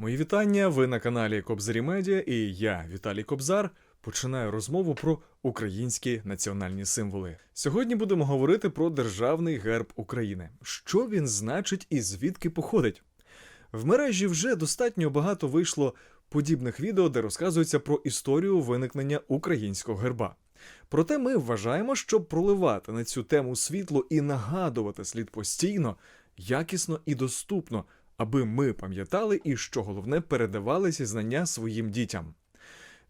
Мої вітання. Ви на каналі Кобзарі Медіа, і я, Віталій Кобзар, починаю розмову про українські національні символи. Сьогодні будемо говорити про державний герб України. Що він значить і звідки походить? В мережі вже достатньо багато вийшло подібних відео, де розказується про історію виникнення українського герба. Проте ми вважаємо, що проливати на цю тему світло і нагадувати слід постійно, якісно і доступно, аби ми пам'ятали і, що головне, передавали ці знання своїм дітям.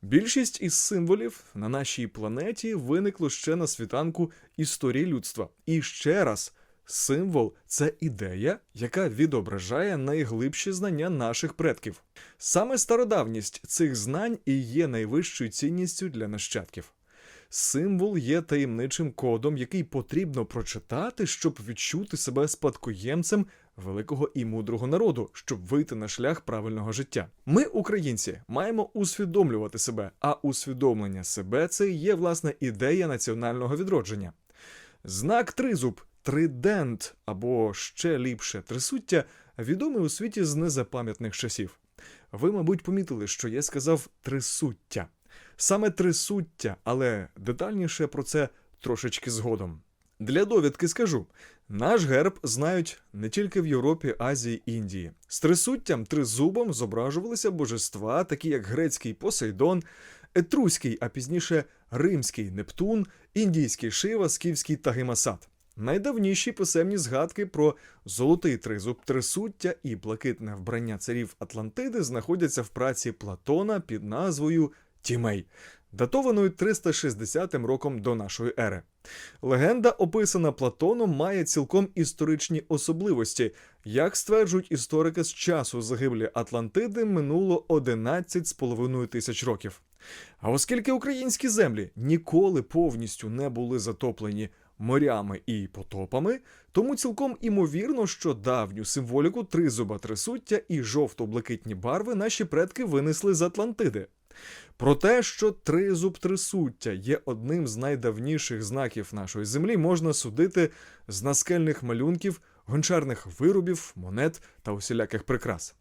Більшість із символів на нашій планеті виникло ще на світанку історії людства. І ще раз, символ це ідея, яка відображає найглибші знання наших предків. Саме стародавність цих знань і є найвищою цінністю для нащадків. Символ є таємничим кодом, який потрібно прочитати, щоб відчути себе спадкоємцем великого і мудрого народу, щоб вийти на шлях правильного життя. Ми, українці, маємо усвідомлювати себе, а усвідомлення себе це є власне ідея національного відродження. Знак тризуб, тридент або ще ліпше трисуття відомий у світі з незапам'ятних часів. Ви, мабуть, помітили, що я сказав трисуття. Саме трисуття, але детальніше про це трошечки згодом. Для довідки скажу: наш герб знають не тільки в Європі, Азії, Індії. З трисуттям тризубом зображувалися божества, такі як грецький Посейдон, етруський, а пізніше римський Нептун, індійський Шива, скіфський Тагимасат. Найдавніші писемні згадки про золотий тризуб, трисуття і блакитне вбрання царів Атлантиди знаходяться в праці Платона під назвою Тімей, датованою 360 роком до нашої ери. Легенда, описана Платоном, має цілком історичні особливості. Як стверджують історики з часу загиблі Атлантиди, минуло 11,5 тисяч років. А оскільки українські землі ніколи повністю не були затоплені морями і потопами, тому цілком імовірно, що давню символіку тризуба трисуття і жовто-блакитні барви наші предки винесли з Атлантиди. Про те, що тризуб трисуття є одним з найдавніших знаків нашої землі, можна судити з наскельних малюнків, гончарних виробів, монет та усіляких прикрас.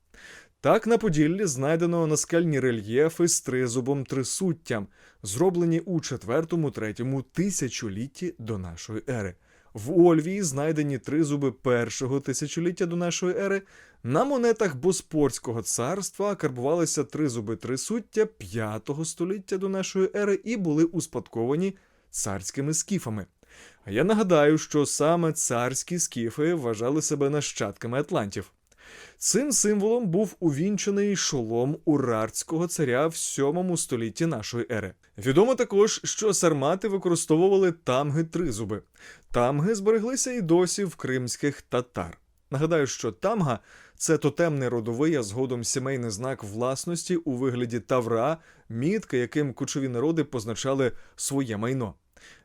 Так на Поділлі знайдено наскельні рельєфи з тризубом трисуттям, зроблені у 4-3 тисячолітті до нашої ери. В Ольвії знайдені три зуби першого тисячоліття до нашої ери. На монетах Боспорського царства карбувалися три зуби трисуття п'ятого століття до нашої ери і були успадковані царськими скіфами. А я нагадаю, що саме царські скіфи вважали себе нащадками атлантів. Цим символом був увінчений шолом урартського царя в 7 столітті нашої ери. Відомо також, що сармати використовували тамги тризуби. Тамги збереглися і досі в кримських татар. Нагадаю, що тамга це тотемний родовий, а згодом сімейний знак власності у вигляді тавра, мітка, яким кочові народи позначали своє майно.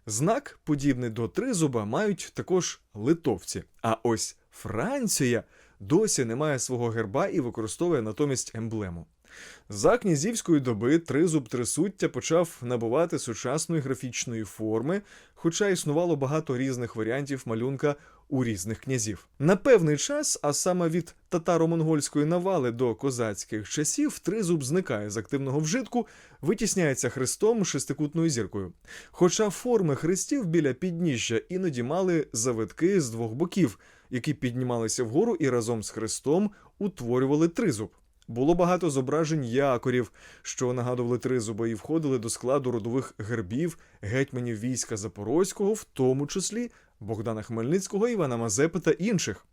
Знак, подібний до тризуба, мають також литовці. А ось Франція досі не має свого герба і використовує натомість емблему. За князівської доби тризуб трисуття почав набувати сучасної графічної форми, хоча існувало багато різних варіантів малюнка у різних князів. На певний час, а саме від татаро-монгольської навали до козацьких часів, тризуб зникає з активного вжитку, витісняється хрестом шестикутною зіркою. Хоча форми хрестів біля підніжжя іноді мали завитки з двох боків, які піднімалися вгору і разом з хрестом утворювали тризуб. Було багато зображень якорів, що нагадували тризуба і входили до складу родових гербів гетьманів війська Запорозького, в тому числі Богдана Хмельницького, Івана Мазепи та інших.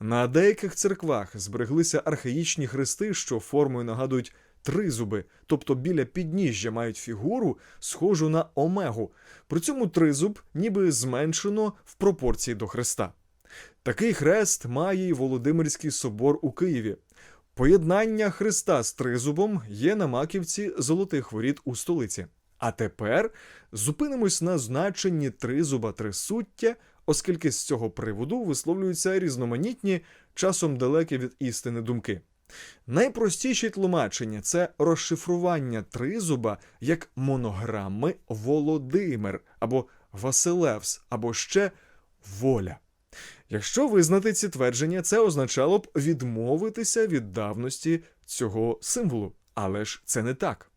На деяких церквах збереглися архаїчні хрести, що формою нагадують тризуби, тобто біля підніжжя мають фігуру, схожу на омегу. При цьому тризуб ніби зменшено в пропорції до хреста. Такий хрест має й Володимирський собор у Києві. Поєднання Христа з тризубом є на маківці золотих воріт у столиці. А тепер зупинимось на значенні тризуба трисуття, оскільки з цього приводу висловлюються різноманітні, часом далекі від істини думки. Найпростіші тлумачення це розшифрування тризуба як монограми Володимир або Василевс, або ще воля. Якщо визнати ці твердження, це означало б відмовитися від давності цього символу. Але ж це не так.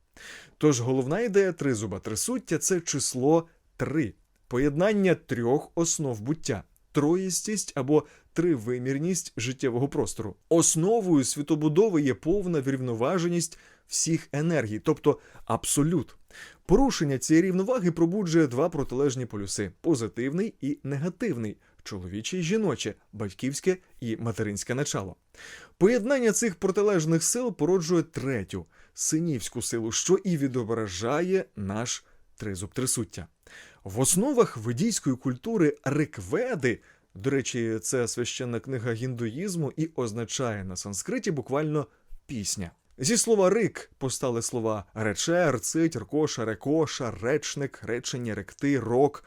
Тож головна ідея тризуба трисуття це число три, поєднання трьох основ буття, троїстість або тривимірність життєвого простору. Основою світобудови є повна врівноваженість всіх енергій, тобто абсолют. Порушення цієї рівноваги пробуджує два протилежні полюси: позитивний і негативний, чоловіче і жіноче, батьківське і материнське начало. Поєднання цих протилежних сил породжує третю синівську силу, що і відображає наш тризуб трисуття. В основах ведійської культури рикведи, до речі, це священна книга гіндуїзму і означає на санскриті буквально пісня. Зі слова рик постали слова рече, рцить, ркоша, рекоша, речник, речення, ректи, рок.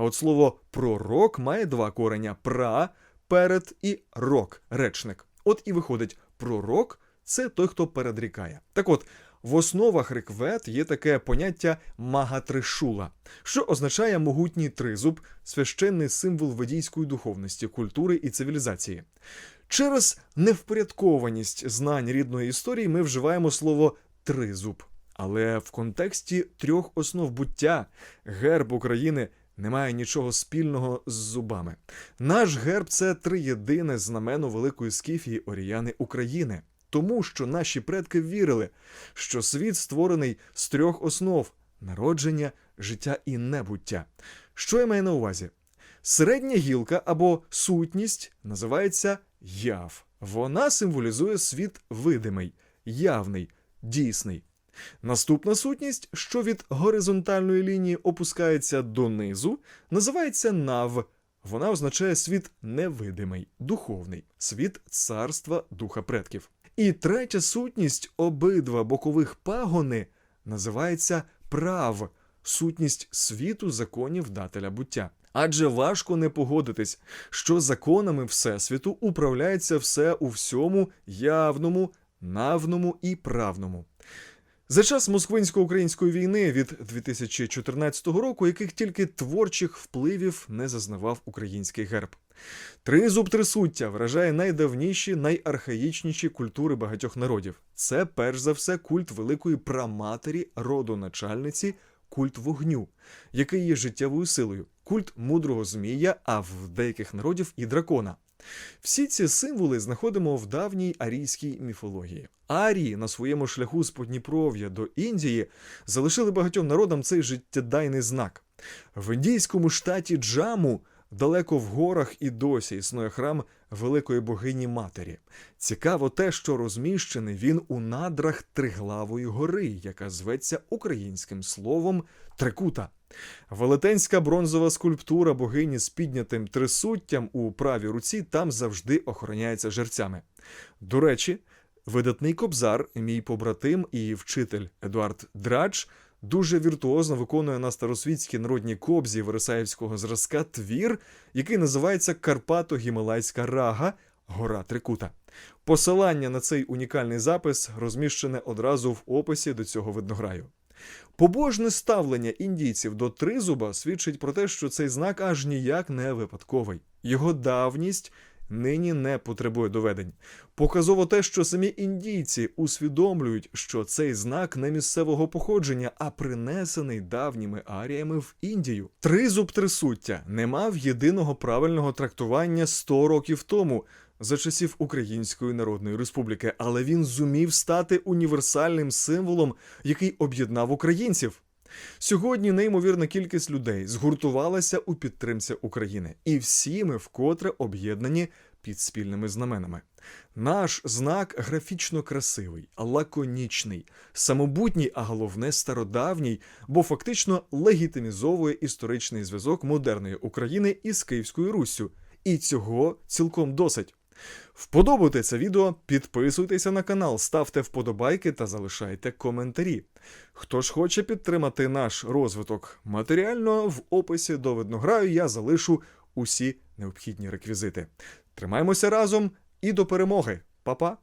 А от слово пророк має два кореня пра, перед і рок, речник. От і виходить, пророк це той, хто передрікає. Так от, в основах риквет є таке поняття магатришула, що означає могутній тризуб, священний символ ведійської духовності, культури і цивілізації. Через невпорядкованість знань рідної історії ми вживаємо слово тризуб. Але в контексті трьох основ буття герб України не має нічого спільного з зубами. Наш герб це триєдине знамено великої скіфії Оріяни України, тому що наші предки вірили, що світ створений з трьох основ народження, життя і небуття. Що я маю на увазі? Середня гілка або сутність називається яв. Вона символізує світ видимий, явний, дійсний. Наступна сутність, що від горизонтальної лінії опускається донизу, називається нав. Вона означає світ невидимий, духовний, світ царства духа предків. І третя сутність обидва бокових пагони називається прав, сутність світу законів дателя буття. Адже важко не погодитись, що законами Всесвіту управляється все у всьому явному, навному і правному. За час москвинсько-української війни від 2014 року, яких тільки творчих впливів не зазнавав український герб. Тризуб трисуття вражає найдавніші, найархаїчніші культури багатьох народів. Це перш за все культ великої праматері, родоначальниці, культ вогню, який є життєвою силою, культ мудрого змія, а в деяких народів і дракона. Всі ці символи знаходимо в давній арійській міфології. Арії на своєму шляху з Подніпров'я до Індії залишили багатьом народам цей життєдайний знак. В індійському штаті Джаму далеко в горах і досі існує храм великої богині матері. Цікаво те, що розміщений він у надрах Триглавої гори, яка зветься українським словом Трикута. Велетенська бронзова скульптура богині з піднятим трисуттям у правій руці там завжди охороняється жерцями. До речі, видатний кобзар, мій побратим і вчитель Едуард Драч, дуже віртуозно виконує на старосвітській народній кобзі Вересаївського зразка твір, який називається Карпато-Гімалайська рага Гора Трикута. Посилання на цей унікальний запис розміщене одразу в описі до цього виднограю. Побожне ставлення індійців до тризуба свідчить про те, що цей знак аж ніяк не випадковий. Його давність нині не потребує доведень. Показово те, що самі індійці усвідомлюють, що цей знак не місцевого походження, а принесений давніми аріями в Індію. Тризуб трисуття не мав єдиного правильного трактування 100 років тому. За часів Української Народної Республіки, але він зумів стати універсальним символом, який об'єднав українців. Сьогодні неймовірна кількість людей згуртувалася у підтримці України, і всі ми вкотре об'єднані під спільними знаменами. Наш знак графічно красивий, лаконічний, самобутній, а головне стародавній, бо фактично легітимізовує історичний зв'язок модерної України із Київською Руссю. І цього цілком досить. Вподобайте це відео, підписуйтеся на канал, ставте вподобайки та залишайте коментарі. Хто ж хоче підтримати наш розвиток матеріально, в описі до виднограю я залишу усі необхідні реквізити. Тримаймося разом і до перемоги, Па-па!